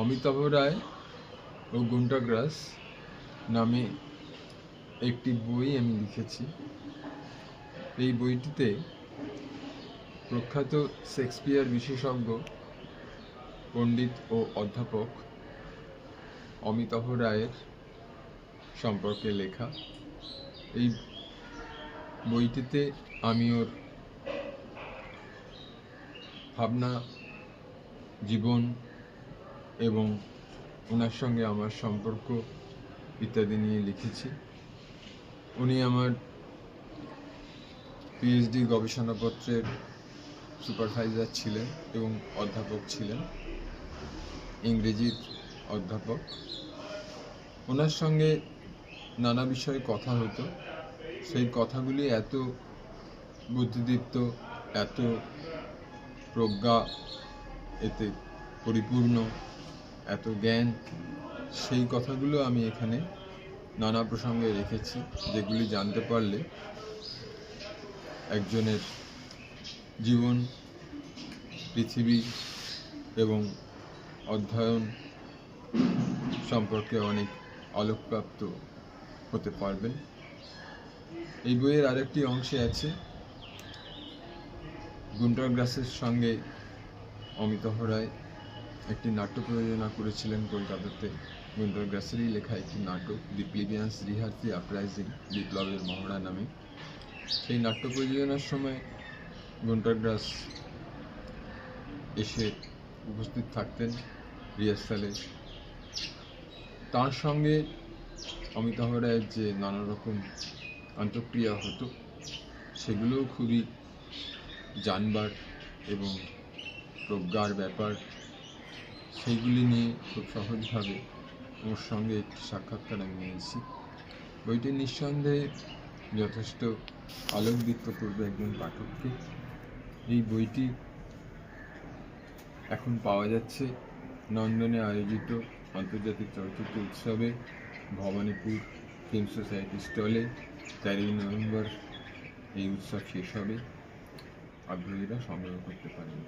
অমিতাভ রায় ও গুন্টাগ্রাস নামে একটি বই আমি লিখেছি। এই বইটিতে প্রখ্যাত শেক্সপিয়ার বিশেষজ্ঞ, পণ্ডিত ও অধ্যাপক অমিতাভ রায়ের সম্পর্কে লেখা। এই বইটিতে আমি ওর ভাবনা, জীবন এবং ওনার সঙ্গে আমার সম্পর্ক ইত্যাদি নিয়ে লিখেছি। উনি আমার পিএইচডি গবেষণাপত্রের সুপারভাইজার ছিলেন এবং অধ্যাপক ছিলেন, ইংরেজির অধ্যাপক। ওনার সঙ্গে নানা বিষয়ে কথা হতো। সেই কথাগুলি এত বুদ্ধিদীপ্ত, এত প্রজ্ঞা এতে পরিপূর্ণ এত জ্ঞান সেই কথাগুলো আমি এখানে নানা প্রসঙ্গে রেখেছি, যেগুলি জানতে পারলে একজনের জীবন, পৃথিবী এবং অধ্যয়ন সম্পর্কে অনেক আলোকপ্রাপ্ত হতে পারবেন। এই বইয়ের আরেকটি অংশে আছে গুন্টাগ্রাসের সঙ্গে অমিতাভ রায় একটি নাট্য প্রযোজনা করেছিলেন কলকাতাতে গুন্টাগ্রাসেরই লেখা একটি নাটক, দি প্লিবিয়ান্স রিহার্সি আপরাইজিং বিপ্লবের মহড়া নামে। সেই নাট্য প্রযোজনার সময় গুন্টাগ্রাস এসে উপস্থিত থাকতেন রিহার্সালে। তার সঙ্গে অমিতাভ রায়ের যে নানা রকম আন্তঃক্রিয়া হতো, সেগুলোও খুবই জানবার এবং প্রজ্ঞার ব্যাপার। সেইগুলি নিয়ে খুব সহজভাবে ওর সঙ্গে একটি সাক্ষাৎকার আমি নিয়েছি। বইটি নিঃসন্দেহে যথেষ্ট আলোকদীপ্ত করবে একজন পাঠককে এই বইটি এখন পাওয়া যাচ্ছে নন্দনে আয়োজিত আন্তর্জাতিক চলচ্চিত্র উৎসবে ভবানীপুর ফিল্ম সোসাইটি স্টলে তেরোই নভেম্বর এই উৎসব শেষ হবে। আগ্রহীরা সংগ্রহ করতে পারেন।